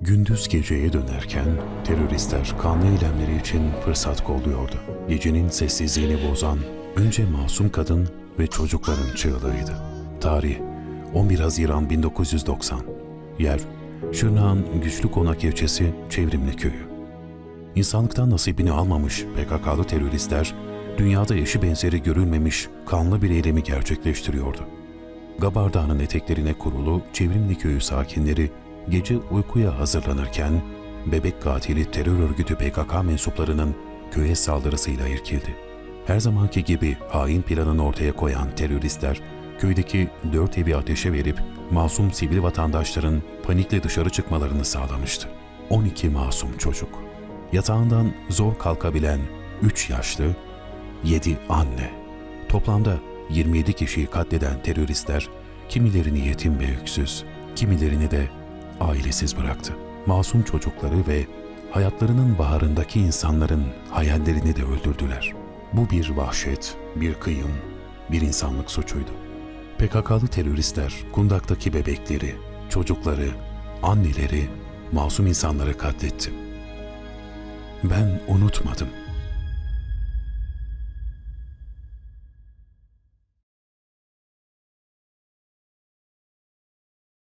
Gündüz geceye dönerken teröristler kanlı eylemleri için fırsat kolluyordu. Gecenin sessizliğini bozan önce masum kadın ve çocukların çığlığıydı. Tarih 11 Haziran 1990. Yer Şırnak'ın Güçlü Konak ilçesi Çevrimli Köyü. İnsanlıktan nasibini almamış PKK'lı teröristler dünyada eşi benzeri görülmemiş kanlı bir eylemi gerçekleştiriyordu. Gabar Dağı'nın eteklerine kurulu Çevrimli Köyü sakinleri gece uykuya hazırlanırken bebek katili terör örgütü PKK mensuplarının köye saldırısıyla irkildi. Her zamanki gibi hain planını ortaya koyan teröristler köydeki dört evi ateşe verip masum sivil vatandaşların panikle dışarı çıkmalarını sağlamıştı. 12 masum çocuk. Yatağından zor kalkabilen 3 yaşlı, 7 anne. Toplamda 27 kişiyi katleden teröristler kimilerini yetim ve öksüz, kimilerini de ailesiz bıraktı. Masum çocukları ve hayatlarının baharındaki insanların hayallerini de öldürdüler. Bu bir vahşet, bir kıyım, bir insanlık suçuydu. PKK'lı teröristler kundaktaki bebekleri, çocukları, anneleri, masum insanları katletti. Ben unutmadım.